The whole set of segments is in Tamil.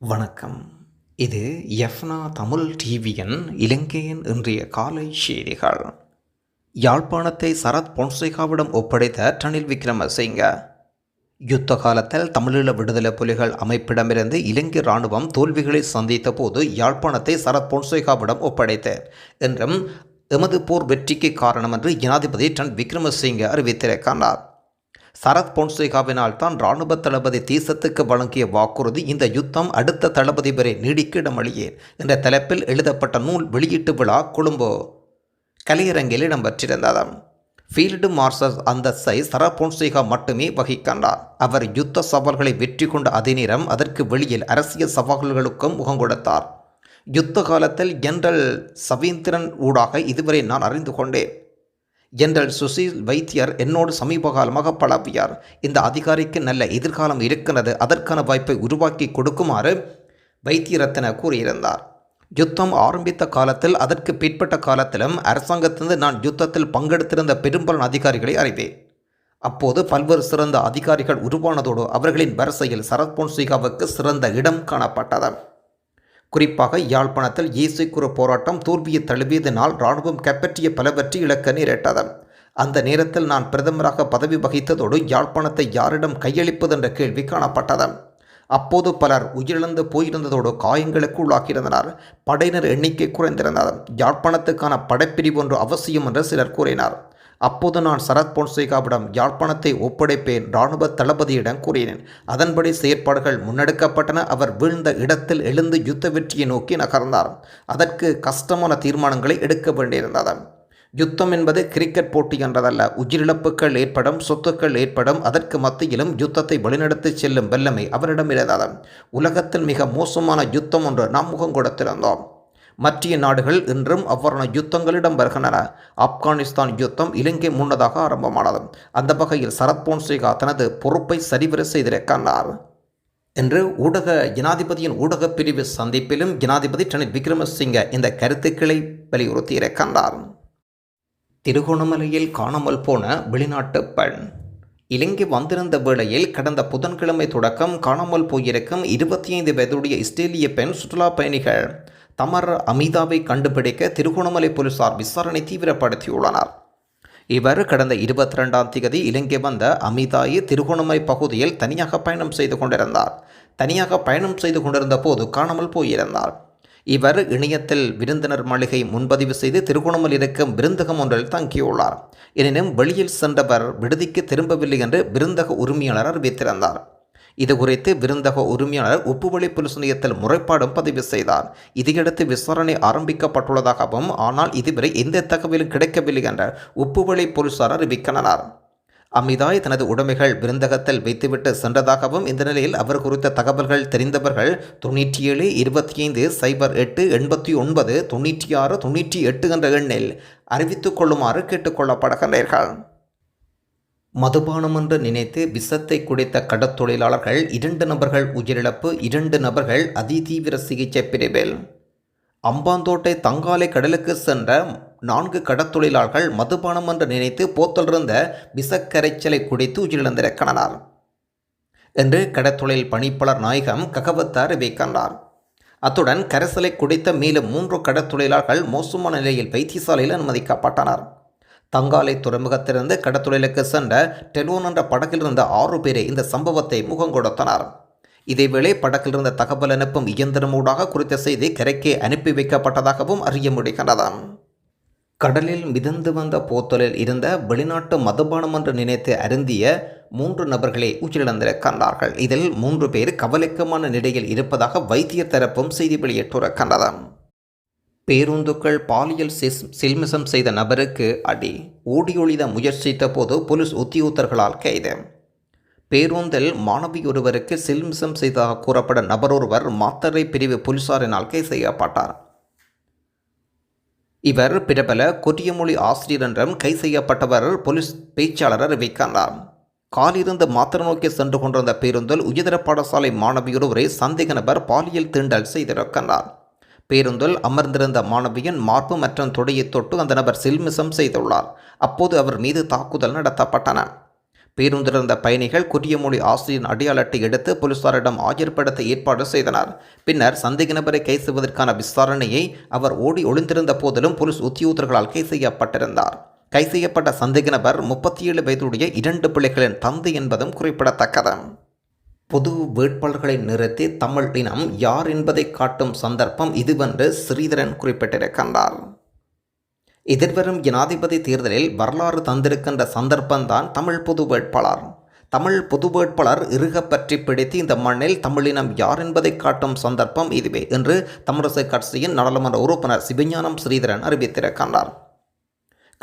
வணக்கம். இது எஃப்னா தமிழ் டிவியின் இலங்கையின் இன்றைய காலை செய்திகள். யாழ்ப்பாணத்தை சரத் பொன்சேகாவிடம் ஒப்படைத்த ரணில் விக்ரமசிங்க. யுத்த காலத்தில் தமிழீழ விடுதலை புலிகள் அமைப்பிடமிருந்து இலங்கை இராணுவம் தோல்விகளை சந்தித்த போது யாழ்ப்பாணத்தை சரத் பொன்சேகாவிடம் ஒப்படைத்தார் என்றும் எமது போர் வெற்றிக்கு காரணம் என்று ஜனாதிபதி டன் விக்ரமசிங்க அறிவித்திருக்கிறார். சரத் பொன்சேகாவினால் தான் இராணுவ தளபதி தேசத்துக்கு வழங்கிய வாக்குறுதி. இந்த யுத்தம் அடுத்த தளபதி வரை நீடிக்கிடமளியேன் என்ற தலைப்பில் எழுதப்பட்ட நூல் வெளியீட்டு விழா கொழும்போ. கலையரங்கில் இடம்பெற்றிருந்ததாம். ஃபீல்டு மார்ஷல் அந்தஸ்தை சரத் பொன்சேகா மட்டுமே வகிக்கின்றார். அவர் யுத்த சவால்களை வெற்றி கொண்ட அதே நேரம் அதற்கு வெளியில் அரசியல் சவால்களுக்கும் முகம் கொடுத்தார். யுத்த காலத்தில் ஜெனரல் சவீந்திரன் ஊடாக இதுவரை நான் அறிந்து கொண்டேன். ஜெனரல் சுசீல் வைத்தியர் என்னோடு சமீப காலமாக பழவியார். இந்த அதிகாரிக்கு நல்ல எதிர்காலம் இருக்கிறது அதற்கான வாய்ப்பை உருவாக்கி கொடுக்குமாறு வைத்தியரத்ன கூறியிருந்தார். யுத்தம் ஆரம்பித்த காலத்தில் அதற்கு பிற்பட்ட காலத்திலும் அரசாங்கத்திலிருந்து நான் யுத்தத்தில் பங்கெடுத்திருந்த பெரும்பாலான அதிகாரிகளை அறிவேன். அப்போது பல்வேறு சிறந்த அதிகாரிகள் உருவானதோடு அவர்களின் வரிசையில் சரத்போன்சிகாவுக்கு சிறந்த இடம் காணப்பட்டது. குறிப்பாக யாழ்ப்பாணத்தில் இயேசுக்குற போராட்டம் தோல்வியை தழுவியதனால் இராணுவம் கைப்பற்றிய பலவற்றை இழக்க நேரிட்டது. அந்த நேரத்தில் நான் பிரதமராக பதவி வகித்ததோடு யாழ்ப்பாணத்தை யாரிடம் கையளிப்பது என்ற கேள்வி காணப்பட்டது. அப்போது பலர் உயிரிழந்து போயிருந்ததோடு காயங்களுக்கு உள்ளாக்கியிருந்தனர் படையினர் எண்ணிக்கை குறைந்திருந்தது. யாழ்ப்பாணத்துக்கான படைப்பிரிவு ஒன்று அவசியம் என்று சிலர் கூறினார். அப்போது நான் சரத் பொன்சேகாவிடம் யாழ்ப்பாணத்தை ஒப்படைப்பேன் இராணுவ தளபதியிடம் கூறினேன். அதன்படி செயற்பாடுகள் முன்னெடுக்கப்பட்டன. அவர் வீழ்ந்த இடத்தில் எழுந்து யுத்த வெற்றியை நோக்கி நகர்ந்தார். அதற்கு கஷ்டமான தீர்மானங்களை எடுக்க வேண்டியிருந்தது. யுத்தம் என்பது கிரிக்கெட் போட்டி என்றதல்ல. உயிரிழப்புகள் ஏற்படும் சொத்துக்கள் ஏற்படும். அதற்கு மத்தியிலும் யுத்தத்தை வழிநடத்தி செல்லும் வல்லமை அவரிடம் இருந்தது. உலகத்தில் மிக மோசமான யுத்தம் ஒன்று நாம் முகம் கொடுத்திருந்தோம் மற்றிய நாடுகள் இன்றும் அவ்வாறான யுத்தங்களிடம் வருகின்றன. ஆப்கானிஸ்தான் யுத்தம் இலங்கை முன்னதாக ஆரம்பமானது. அந்த வகையில் சரத் போன்சேகா தனது பொறுப்பை சரிவர செய்திருக்கின்றார் என்று ஊடக ஜனாதிபதியின் ஊடக பிரிவு சந்திப்பிலும் ஜனாதிபதி ரணில் விக்ரமசிங்க இந்த கருத்துக்களை வலியுறுத்தியிருக்கின்றார் திருகோணமலையில் காணாமல் போன வெளிநாட்டு பெண். இலங்கை வந்திருந்த வேளையில் கடந்த புதன்கிழமை தொடக்கம் காணாமல் போயிருக்கும் இருபத்தி ஐந்து வயதுடைய இஸ்ரேலிய பெண் சுற்றுலா பயணிகள் தமர் அமிதாவை கண்டுபிடிக்க திருகோணமலை போலீசார் விசாரணை தீவிரப்படுத்தியுள்ளனர். இவர் கடந்த இருபத்தி ரெண்டாம் தேதி இலங்கை வந்த அமிதாயி திருகோணமலை பகுதியில் தனியாக பயணம் செய்து கொண்டிருந்தார். தனியாக பயணம் செய்து கொண்டிருந்த போது காணாமல் போயிருந்தார். இவர் இணையத்தில் விருந்தினர் மாளிகை முன்பதிவு செய்து திருகோணமல் இருக்கும் விருந்தகம் ஒன்றில் தங்கியுள்ளார். எனினும் வெளியில் சென்றவர் விடுதிக்கு திரும்பவில்லை என்று விருந்தக உரிமையாளர் அறிவித்திருந்தார். இது குறித்து விருந்தக உரிமையாளர் உப்புவழி போலீஸ் நிலையத்தில் முறைப்பாடும் பதிவு செய்தார். இதையடுத்து விசாரணை ஆரம்பிக்கப்பட்டுள்ளதாகவும் ஆனால் இதுவரை எந்த தகவலும் கிடைக்கவில்லை என்ற உப்புவழி போலீசார் அறிவிக்கின்றனர். அமிதாய் தனது உடைமைகள் விருந்தகத்தில் வைத்துவிட்டு சென்றதாகவும் இந்த நிலையில் அவர் குறித்த தகவல்கள் தெரிந்தவர்கள் தொண்ணூற்றி ஏழு இருபத்தி ஐந்து சைபர் எட்டு எண்பத்தி ஒன்பது தொண்ணூற்றி ஆறு தொண்ணூற்றி எட்டு என்ற எண்ணில் அறிவித்துக் கொள்ளுமாறு கேட்டுக்கொள்ளப்படுகின்றீர்கள் மதுபானம் என்று நினைத்து விஷத்தை குடித்த கடற்தொழிலாளர்கள் இரண்டு நபர்கள் உயிரிழப்பு இரண்டு நபர்கள் அதிதீவிர சிகிச்சை பிரிவில். அம்பாந்தோட்டை தங்காலை கடலுக்கு சென்ற நான்கு கடற்தொழிலாளர்கள் மதுபானம் என்று நினைத்து போத்தலிருந்த விஷக்கரைச்சலை குடித்து உயிரிழந்திருக்கின்றனர். என்று கடற்தொழில் பணிப்பாளர் நாயகம் ககவத்த அறிவிக்கின்றார் அத்துடன் கரைசலை குடித்த மேலும் மூன்று கடற்தொழிலாளர்கள் மோசமான நிலையில் வைத்தியசாலையில் அனுமதிக்கப்பட்டனர். தங்காலை துறைமுகத்திலிருந்து கடத்தொழிலுக்கு சென்ற டெலோன் என்ற படகில் இருந்த ஆறு பேரை இந்த சம்பவத்தை முகங்கொடுத்தனர். இதேவேளை படக்கிலிருந்த இருந்த தகவல் அனுப்பும் இயந்திரமூடாக குறித்த செய்தி கரைக்கே அனுப்பி வைக்கப்பட்டதாகவும் அறிய முடிகின்றது. கடலில் மிதந்து வந்த போத்தலில் இருந்த வெளிநாட்டு மதுபானம் என்று நினைத்து அருந்திய மூன்று நபர்களை உயிரிழந்திருக்கின்றார்கள். இதில் மூன்று பேர் கவலைக்கமான நிலையில் இருப்பதாக வைத்திய தரப்பும் செய்தி வெளியிட்டிருக்கின்றது பேருந்துக்கள் பாலியல் சிஸ் சில்மிசம் செய்த நபருக்கு அடி. ஓடியொழித முயற்சித்த போது போலீஸ் உத்தியோகத்தர்களால் கைது. பேருந்தில் மாணவி ஒருவருக்கு சில்மிசம் செய்ததாக கூறப்பட நபரொருவர் மாத்தரை பிரிவு போலீசாரினால் கைது செய்யப்பட்டார். இவர் பிரபல கொரியமொழி ஆசிரியர் என்றும் கைது செய்யப்பட்டவர் போலீஸ் பேச்சாளர் அறிவிக்கின்றார் காலிருந்து மாத்திர நோக்கி சென்று கொண்டிருந்த பேருந்தில் உயர்தர பாடசாலை மாணவியொருவரை சந்தேக நபர் பாலியல் தீண்டல் செய்திருக்கின்றார். பேருந்தில் அமர்ந்திருந்த மாணவியின் மார்பு மற்றும் தொடையை தொட்டு அந்த நபர் சில்மிசம் செய்துள்ளார். அப்போது அவர் மீது தாக்குதல் நடத்தப்பட்டன. பேருந்திருந்த பயணிகள் குரியமொழி ஆசிரியரின் அடையாள அட்டை எடுத்து போலீசாரிடம் ஆஜர்படுத்த ஏற்பாடு செய்தனர். பின்னர் சந்தேக நபரை கைது செய்வதற்கான விசாரணையை அவர் ஓடி ஒளிந்திருந்த போதிலும் போலீஸ் உத்தியோகர்களால் கைது செய்யப்பட்டிருந்தார். கைது செய்யப்பட்ட சந்தேக நபர் முப்பத்தி ஏழு வயதுடைய இரண்டு பிள்ளைகளின் தந்தை என்பதும் குறிப்பிடத்தக்கது. பொது வேட்பாளர்களை நிறுத்தி தமிழ் இனம் யார் என்பதை காட்டும் சந்தர்ப்பம் இதுவென்று ஸ்ரீதரன் குறிப்பிட்டிருக்கின்றார். எதிர்வரும் ஜனாதிபதி தேர்தலில் வரலாறு தந்திருக்கின்ற சந்தர்ப்பம்தான் தமிழ் பொது வேட்பாளர். தமிழ் பொது வேட்பாளர் இருக பற்றி பிடித்து இந்த மண்ணில் தமிழினம் யார் என்பதை காட்டும் சந்தர்ப்பம் இதுவே என்று தமிழரசு கட்சியின் நாடாளுமன்ற உறுப்பினர் சிவஞானம் ஸ்ரீதரன் அறிவித்திருக்கின்றார்.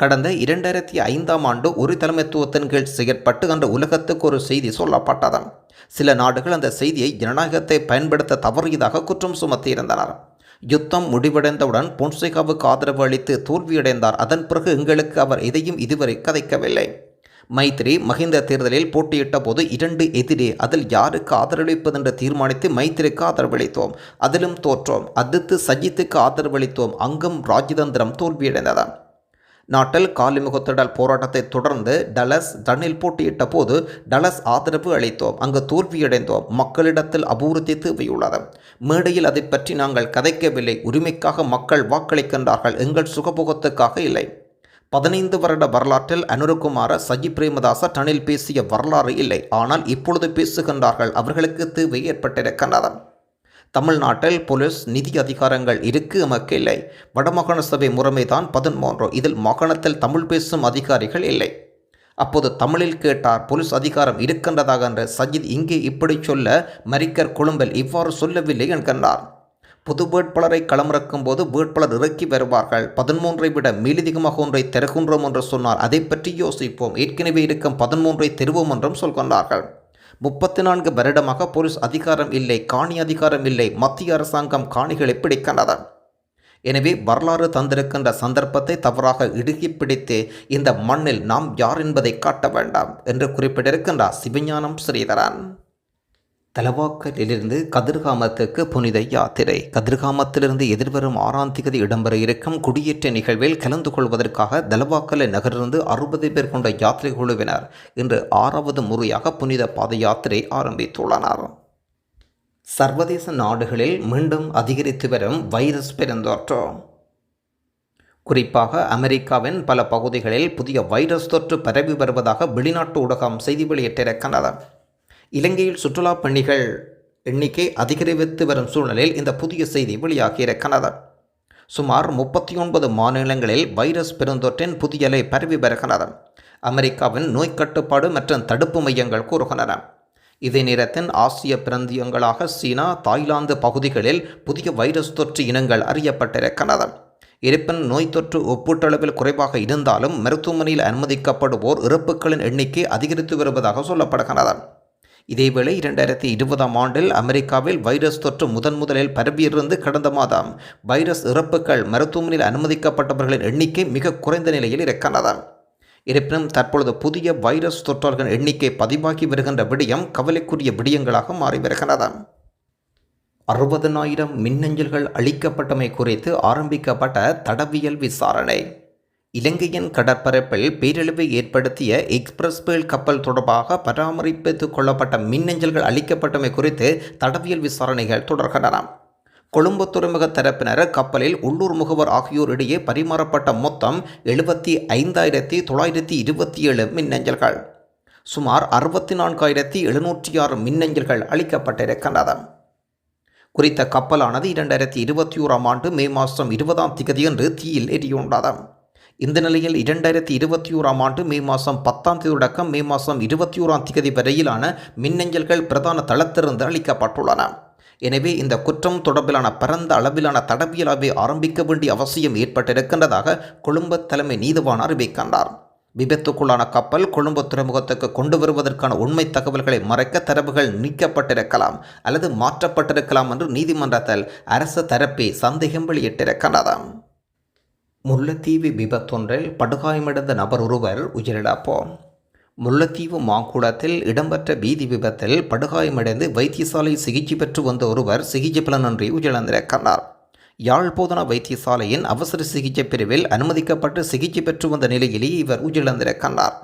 கடந்த இரண்டாயிரத்தி ஐந்தாம் ஆண்டு ஒரு தலைமைத்துவத்தின் கீழ் செயற்பட்டு அன்று உலகத்துக்கு ஒரு செய்தி சொல்லப்பட்டதன் சில நாடுகள் அந்த செய்தியை ஜனநாயகத்தை பயன்படுத்த தவறியதாக குற்றம் சுமத்தியிருந்தனர் யுத்தம் முடிவடைந்தவுடன் பொன்சேகாவுக்கு ஆதரவு அளித்து தோல்வியடைந்தார். அதன் பிறகு எங்களுக்கு அவர் எதையும் இதுவரை கதைக்கவில்லை. மைத்ரி மஹிந்த தேர்தலில் போட்டியிட்ட போது இரண்டு எதிரே அதில் யாருக்கு ஆதரவளிப்பது என்று தீர்மானித்து மைத்திரிக்கு ஆதரவளித்தோம். அதிலும் தோற்றோம். அடுத்து சஜித்துக்கு ஆதரவளித்தோம். அங்கும் ராஜதந்திரம் தோல்வியடைந்தது. நாட்டில் காலிமுகத்திடல் போராட்டத்தை தொடர்ந்து டலஸ் டனில் போட்டியிட்ட போது டலஸ் ஆதரவு அளித்தோம். அங்கு தோல்வியடைந்தோம். மக்களிடத்தில் அபூர்த்தி தேவையுள்ளது. மேடையில் அதை பற்றி நாங்கள் கதைக்கவில்லை. உரிமைக்காக மக்கள் வாக்களிக்கின்றார்கள். எங்கள் சுகபோகத்துக்காக இல்லை. பதினைந்து வருட வரலாற்றில் அனுரகுமார சஜி பிரேமதாச டனில் பேசிய வரலாறு இல்லை. ஆனால் இப்பொழுது பேசுகின்றார்கள். அவர்களுக்கு தேவை ஏற்பட்டிருக்கின்றது. தமிழ்நாட்டில் போலீஸ் நிதி அதிகாரங்கள் இருக்கு நமக்கு இல்லை. வடமாகாண சபை முறைமைதான் பதிமூன்று இதில் மாகாணத்தில் தமிழ் பேசும் அதிகாரிகள் இல்லை. அப்போது தமிழில் கேட்டார் போலீஸ் அதிகாரம் இருக்கின்றதாக என்று. சஜித் இங்கே இப்படி சொல்ல மரிக்கர் கொழும்பில் இவ்வாறு சொல்லவில்லை என்கின்றார். புது வேட்பாளரை களமிறக்கும் போது வேட்பாளர் இறக்கி வருவார்கள். பதிமூன்றை விட மேலதிகமாக ஒன்றை திறக்கின்றோம் என்று சொன்னார் அதை பற்றி யோசிப்போம். ஏற்கனவே இருக்கும் பதிமூன்றை தெருவோம் என்றும் சொல்கின்றார்கள். முப்பத்தி நான்கு வருடமாக போலீஸ் அதிகாரம் இல்லை காணி அதிகாரம் இல்லை. மத்திய அரசாங்கம் காணிகளை பிடிக்கின்றது எனவே வரலாறு தந்திருக்கின்ற சந்தர்ப்பத்தை தவறாக இடுகி பிடித்து இந்த மண்ணில் நாம் யார் என்பதை காட்ட வேண்டாம் என்று குறிப்பிட்டிருக்கின்றார் சிவஞானம் ஸ்ரீதரன். தலவாக்கலிலிருந்து கதிர்காமத்துக்கு புனித யாத்திரை. கதிர்காமத்திலிருந்து எதிர்வரும் ஆறாம் திகதி இடம்பெற இருக்கும் குடியேற்ற நிகழ்வில் கலந்து கொள்வதற்காக தலவாக்கலை நகரிலிருந்து அறுபது பேர் கொண்ட யாத்திரை குழுவினர் இன்று ஆறாவது முறையாக புனித பாத யாத்திரை ஆரம்பித்துள்ளனர். சர்வதேச நாடுகளில் மீண்டும் அதிகரித்து வரும் வைரஸ் பெருந்தொற்று. குறிப்பாக அமெரிக்காவின் பல பகுதிகளில் புதிய வைரஸ் தொற்று பரவி வருவதாக வெளிநாட்டு ஊடகம் செய்தி வெளியிட்டிருக்கின்றது இலங்கையில் சுற்றுலா பணிகள் எண்ணிக்கை அதிகரித்து வரும் சூழ்நிலையில் இந்த புதிய செய்தி வெளியாகியிருக்கிறது சுமார் முப்பத்தி ஒன்பது மாநிலங்களில் வைரஸ் பெருந்தொற்றின் புதிய அலை பரவி வருகிறது அமெரிக்காவின் நோய் கட்டுப்பாடு மற்றும் தடுப்பு மையங்கள் கூறுகின்றன. இதே நேரத்தில் ஆசிய பிராந்தியங்களாக சீனா தாய்லாந்து பகுதிகளில் புதிய வைரஸ் தொற்று இனங்கள் அறியப்பட்டிருக்கிறது இருப்பின் நோய் தொற்று ஒப்பீட்டளவில் குறைவாக இருந்தாலும் மருத்துவமனையில் அனுமதிக்கப்படுவோர் இறப்புகளின் எண்ணிக்கை அதிகரித்து வருவதாக சொல்லப்படுகிறது இதேவேளை இரண்டாயிரத்தி இருபதாம் ஆண்டில் அமெரிக்காவில் வைரஸ் தொற்று முதன் முதலில் பரவியிருந்து கடந்த மாதம் வைரஸ் இறப்புகள் மருத்துவமனையில் அனுமதிக்கப்பட்டவர்களின் எண்ணிக்கை மிக குறைந்த நிலையில் இருக்கின்றது இருப்பினும் தற்பொழுது புதிய வைரஸ் தொற்றாளர்கள் எண்ணிக்கை பதிவாகி வருகின்ற விடயம் கவலைக்குரிய விடயங்களாக மாறி வருகின்றது அறுபதனாயிரம் மின்னஞ்சல்கள் அளிக்கப்பட்டமை குறித்து ஆரம்பிக்கப்பட்ட தடவியல் விசாரணை. இலங்கையின் கடற்பரப்பில் பேரழிவை ஏற்படுத்திய எக்ஸ்பிரஸ் பேல் கப்பல் தொடர்பாக பராமரிப்பித்துக் கொள்ளப்பட்ட மின்னஞ்சல்கள் அளிக்கப்பட்டமை குறித்து தடவியல் விசாரணைகள் தொடர்கின்றன. கொழும்பு துறைமுக தரப்பினர் கப்பலில் உள்ளூர் முகவர் ஆகியோர் இடையே பரிமாறப்பட்ட மொத்தம் எழுபத்தி ஐந்தாயிரத்தி தொள்ளாயிரத்தி இருபத்தி ஏழு மின்னஞ்சல்கள். சுமார் அறுபத்தி நான்காயிரத்தி எழுநூற்றி ஆறு மின்னஞ்சல்கள் அளிக்கப்பட்டிருக்கின்றன. குறித்த கப்பலானது இரண்டாயிரத்தி இருபத்தி ஓராம் ஆண்டு மே மாதம் இருபதாம் திகதியன்று தீயில் எரியுண்டது. இந்த நிலையில் இரண்டாயிரத்தி இருபத்தி ஓராம் ஆண்டு மே மாதம் பத்தாம் தேதி தொடக்கம் மே மாதம் இருபத்தி ஓராம் திகதி வரையிலான மின்னஞ்சல்கள் பிரதான தளத்திலிருந்து அளிக்கப்பட்டுள்ளன. எனவே இந்த குற்றம் தொடர்பிலான பரந்த அளவிலான தடவியலாவை ஆரம்பிக்க வேண்டிய அவசியம் ஏற்பட்டிருக்கின்றதாக கொழும்பு தலைமை நீதிவான் அறிவிக்கின்றார் விபத்துக்குள்ளான கப்பல் கொழும்பு துறைமுகத்துக்கு கொண்டு வருவதற்கான உண்மை தகவல்களை மறைக்க தரவுகள் நீக்கப்பட்டிருக்கலாம் அல்லது மாற்றப்பட்டிருக்கலாம் என்று நீதிமன்றத்தில் அரசு தரப்பே சந்தேகம் வெளியிட்டிருக்கின்றது. முல்லைத்தீவு விபத்தொன்றில் படுகாயமடைந்த நபர் ஒருவர் உயிரிழப்பு முல்லைத்தீவு மாங்குளத்தில் இடம்பெற்ற வீதி விபத்தில் படுகாயமடைந்து வைத்தியசாலை சிகிச்சை பெற்று வந்த ஒருவர் சிகிச்சை பலனின்றி உயிரிழந்திருக்கிறார். யாழ் போதனா வைத்தியசாலையின் அவசர சிகிச்சை பிரிவில் அனுமதிக்கப்பட்டு சிகிச்சை பெற்று வந்த நிலையிலேயே இவர் உயிரிழந்திருக்கிறார்.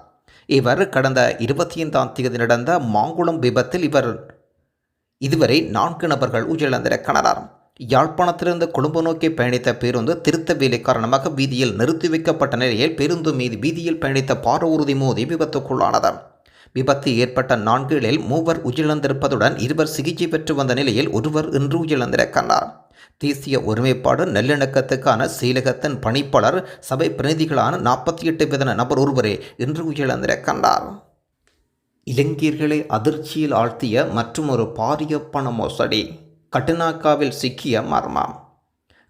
இவர் கடந்த இருபத்தி ஐந்தாம் தேதி நடந்த மாங்குளம் விபத்தில் இவர் இதுவரை நான்கு நபர்கள் உயிரிழந்திருக்கிறார். யாழ்ப்பாணத்திலிருந்து கொழும்பு நோக்கி பயணித்த பேருந்து திருத்த வேலை காரணமாக வீதியில் நிறுத்தி வைக்கப்பட்ட நிலையில் பேருந்து மீது வீதியில் பயணித்த பாரூர்தி மோதி விபத்துக்குள்ளானது. விபத்து ஏற்பட்ட நான்குகளில் மூவர் உயிரிழந்திருப்பதுடன் இருவர் சிகிச்சை பெற்று வந்த நிலையில் ஒருவர் இன்று உயிரிழந்திருக்கிறார் தேசிய ஒருமைப்பாடு நல்லிணக்கத்துக்கான செயலகத்தின் பணிப்பாளர் சபை பிரதிநிதிகளான நாற்பத்தி எட்டு விதன நபர் ஒருவரே இன்று உயிரிழந்திருக்கின்றார் இலங்கையர்களை அதிர்ச்சியில் ஆழ்த்திய மற்றும் ஒரு பாரிய பண மோசடி. கட்டுநாக்காவில் சிக்கிய மர்மம்.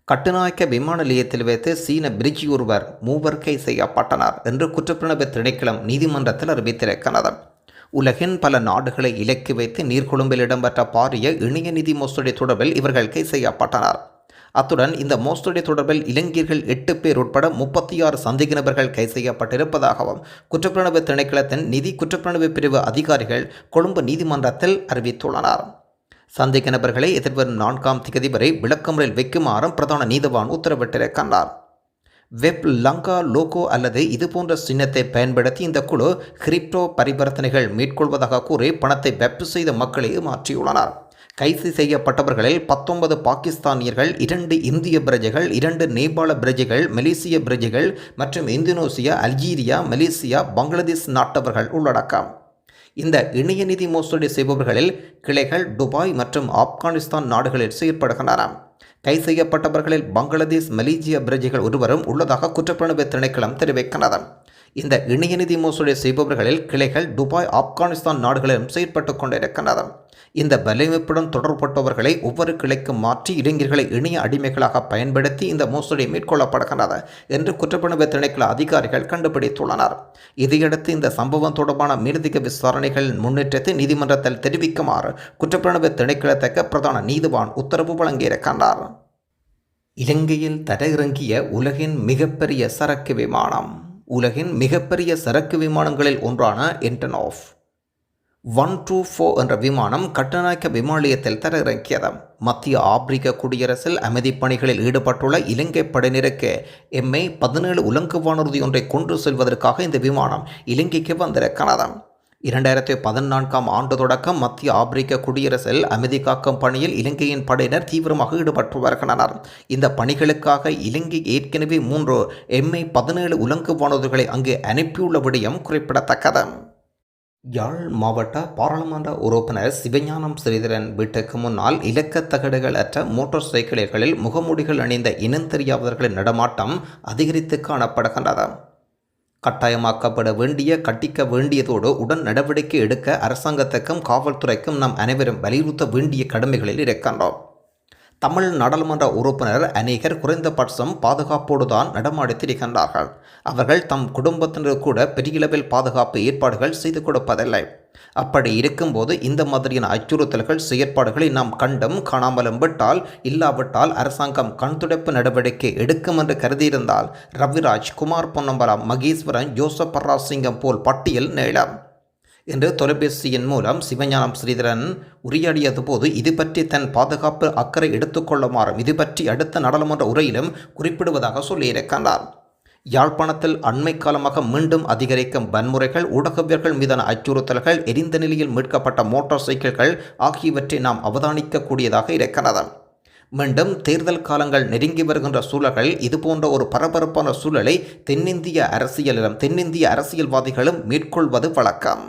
கட்டுநாயக்க விமான நிலையத்தில் வைத்து சீன பிரிட்ஜ் ஒருவர் மூவர் கை செய்யப்பட்டனர் என்று குற்றப்புலனாய்வு திணைக்களம் நீதிமன்றத்தில் அறிவித்திருக்கிறது. உலகின் பல நாடுகளை இலக்கி வைத்து நீர்கொழும்பில் இடம்பெற்ற பாரிய இணைய நிதி மோசடி தொடர்பில் இவர்கள் கை செய்யப்பட்டனர். அத்துடன் இந்த மோசடி தொடர்பில் இளைஞர்கள் எட்டு பேர் உட்பட முப்பத்தி ஆறு சந்தேக நபர்கள் கை செய்யப்பட்டிருப்பதாகவும் குற்றப்பிரணவு திணைக்களத்தின் நிதி குற்றப்பிரணவு பிரிவு அதிகாரிகள் கொழும்பு நீதிமன்றத்தில் அறிவித்துள்ளனர். சந்தேக நபர்களை எதிர்வரும் நான்காம் திகதி வரை விளக்கமுறையில் வைக்குமாறும் பிரதான நீதவான் உத்தரவிட்டிருக்கின்றார் வெப் லங்கா லோகோ அல்லது இதுபோன்ற சின்னத்தை பயன்படுத்தி இந்த குழு கிரிப்டோ பரிவர்த்தனைகள் மேற்கொள்வதாக கூறி பணத்தை வெப் செய்த மக்களை மாற்றியுள்ளனர். கைது செய்யப்பட்டவர்களில் பத்தொன்பது பாகிஸ்தானியர்கள் இரண்டு இந்திய பிரஜைகள் இரண்டு நேபாள பிரஜைகள் மலேசிய பிரஜைகள் மற்றும் இந்தோனேசியா அல்ஜீரியா மலேசியா பங்களாதேஷ் நாட்டவர்கள் உள்ளடக்கம். இந்த இணைய நிதி மோசடி செய்பவர்களில் கிளைகள் துபாய் மற்றும் ஆப்கானிஸ்தான் நாடுகளில் செயற்படுகின்றன. கை செய்யப்பட்டவர்களில் பங்களாதேஷ் மலேசிய பிரஜைகள் ஒருவரும் உள்ளதாக குற்றப்புலனாய்வு திணைக்களம் தெரிவிக்கிறது இந்த இணைய நிதி மோசடி செய்பவர்களில் கிளைகள் துபாய் ஆப்கானிஸ்தான் நாடுகளிலும் செயற்பட்டு கொண்டிருக்கின்றன இந்த வலையமைப்புடன் தொடர்பட்டவர்களை ஒவ்வொரு கிளைக்கும் மாற்றி இளைஞர்களை இணைய அடிமைகளாக பயன்படுத்தி இந்த மோசடி மேற்கொள்ளப்படுகின்றது என்று குற்றப்புலனாய்வு திணைக்கள அதிகாரிகள் கண்டுபிடித்துள்ளனர். இதையடுத்து இந்த சம்பவம் தொடர்பான மேலதிக விசாரணைகளின் முன்னேற்றத்தை நீதிமன்றத்தில் தெரிவிக்குமாறு குற்றப்புலனாய்வு திணைக்களத்துக்கு பிரதான நீதிவான் உத்தரவு வழங்கியிருக்கின்றார். இலங்கையில் தரையிறங்கிய உலகின் மிகப்பெரிய சரக்கு விமானம். உலகின் மிகப்பெரிய சரக்கு விமானங்களில் ஒன்றான என்டனாஃப் ஒன் டூ ஃபோர் என்ற விமானம் கட்டநாயக்க விமான நிலையத்தில் தரையிறங்கியது. மத்திய ஆப்பிரிக்க குடியரசில் அமைதிப் பணிகளில் ஈடுபட்டுள்ள இலங்கை படையினருக்கு எம்ஐ பதினேழு உலங்கு வானூர்தி ஒன்றை கொண்டு செல்வதற்காக இந்த விமானம் இலங்கைக்கு வந்திருக்கிறது. இரண்டாயிரத்தி பதினான்காம் ஆண்டு தொடக்கம் மத்திய ஆப்பிரிக்க குடியரசில் அமைதி காக்கும் பணியில் இலங்கையின் படையினர் தீவிரமாக ஈடுபட்டு வருகின்றனர். இந்த பணிகளுக்காக இலங்கை ஏற்கனவே மூன்று எம்ஐ பதினேழு உலங்கு வானூர்திகளை அங்கு அனுப்பியுள்ள விடயம் குறிப்பிடத்தக்கது. யாழ் மாவட்ட பாராளுமன்ற உறுப்பினர் சிவஞானம் ஸ்ரீதரன் வீட்டுக்கு முன்னால் இலக்கத் தகடுகள் அற்ற மோட்டார் சைக்கிள்களில் முகமூடிகள் அணிந்த இனம் தெரியாதவர்களின் நடமாட்டம் அதிகரித்து காணப்படுகின்றது. கட்டாயமாக்கப்பட வேண்டிய கட்டிக்க வேண்டியதோடு உடன் நடவடிக்கை எடுக்க அரசாங்கத்துக்கும் காவல்துறைக்கும் நாம் அனைவரும் வலியுறுத்த வேண்டிய கடமைகளில் இருக்கின்றோம். தமிழ் நாடாளுமன்ற உறுப்பினர் அநேகர் குறைந்தபட்சம் பாதுகாப்போடு தான் நடமாடித்திருக்கின்றார்கள் அவர்கள் தம் குடும்பத்தினர் கூட பெரியளவில் பாதுகாப்பு ஏற்பாடுகள் செய்து கொடுப்பதில்லை. அப்படி இருக்கும்போது இந்த மாதிரியான அச்சுறுத்தல்கள் செயற்பாடுகளை நாம் கண்டும் காணாமலும் விட்டால் இல்லாவிட்டால் அரசாங்கம் கண்துடைப்பு நடவடிக்கை எடுக்கும் என்று கருதியிருந்தால் ரவிராஜ் குமார் பொன்னம்பலம் மகேஸ்வரன் ஜோசப் பர்ராசிங்கம் போல் பட்டியல் நீளம் என்று தொலைபேசியின் மூலம் சிவஞானம் ஸ்ரீதரன் உரையாடியது போது இது பற்றி தன் பாதுகாப்பு அக்கறை எடுத்துக்கொள்ளுமாறும் இது பற்றி அடுத்த நாடாளுமன்ற உரையிலும் குறிப்பிடுவதாக சொல்லியிருக்கின்றார் யாழ்ப்பாணத்தில் அண்மை காலமாக மீண்டும் அதிகரிக்கும் வன்முறைகள் ஊடகவியர்கள் மீதான அச்சுறுத்தல்கள் எரிந்த நிலையில் மீட்கப்பட்ட மோட்டார் சைக்கிள்கள் ஆகியவற்றை நாம் அவதானிக்கக்கூடியதாக இருக்கிறது. மீண்டும் தேர்தல் காலங்கள் நெருங்கி வருகின்ற சூழல்கள் இதுபோன்ற ஒரு பரபரப்பான சூழலை தென்னிந்திய அரசியலிலும் தென்னிந்திய அரசியல்வாதிகளும் மேற்கொள்வது வழக்கம்.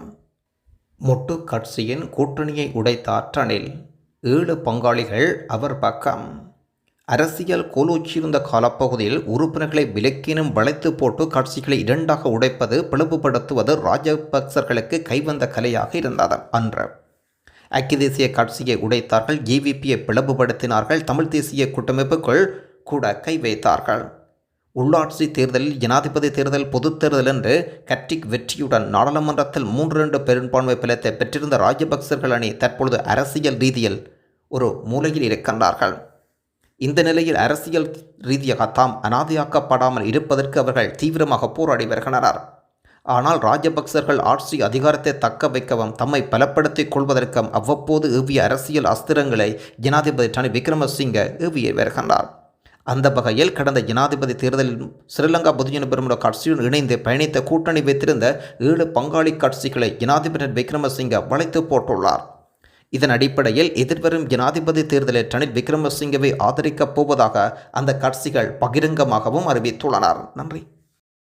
மொட்டு கட்சியின் கூட்டணியை உடைத்தார் ரணில் ஏழு பங்காளிகள் அவர் பக்கம். அரசியல் கோலோச்சியிருந்த காலப்பகுதியில் உறுப்பினர்களை விலக்கினும் வளைத்து போட்டு கட்சிகளை இரண்டாக உடைப்பது பிளவுபடுத்துவது ராஜபக்சர்களுக்கு கைவந்த கலையாக இருந்தது அன்று. ஐக்கிய தேசிய கட்சியை உடைத்தார்கள் ஜேவிபியை பிளவுபடுத்தினார்கள் தமிழ் தேசிய கூட்டமைப்புக்குள் கூட கை வைத்தார்கள் உள்ளாட்சி தேர்தலில் ஜனாதிபதி தேர்தல் பொதுத் தேர்தல் என்று கட்ரிக் வெற்றியுடன் நாடாளுமன்றத்தில் மூன்று ரெண்டு பெரும்பான்மை பிளத்தை பெற்றிருந்த ராஜபக்சர்கள் அணி தற்பொழுது அரசியல் ரீதியில் ஒரு மூலையில் இருக்கின்றார்கள் இந்த நிலையில் அரசியல் ரீதியாக தாம் அனாதையாக்கப்படாமல் இருப்பதற்கு அவர்கள் தீவிரமாக போராடி வருகின்றனர். ஆனால் ராஜபக்சர்கள் ஆட்சி அதிகாரத்தை தக்க வைக்கவும் தம்மை பலப்படுத்திக் கொள்வதற்கும் அவ்வப்போது ஏவிய அரசியல் அஸ்திரங்களை ஜனாதிபதி ரணில் விக்ரமசிங்க ஏவிய வருகின்றார். அந்த வகையில் கடந்த ஜனாதிபதி தேர்தலில் ஸ்ரீலங்கா பொதுஜன பெருமுன கட்சியுடன் இணைந்து பயணித்த கூட்டணி வைத்திருந்த ஏழு பங்காளி கட்சிகளை ஜனாதிபதி விக்ரமசிங்க வளைத்து போட்டுள்ளார். இதன் அடிப்படையில் எதிர்வரும் ஜனாதிபதி தேர்தலில் ரணில் விக்ரமசிங்கவை ஆதரிக்கப் போவதாக அந்த கட்சிகள் பகிரங்கமாகவும் அறிவித்துள்ளனர். நன்றி.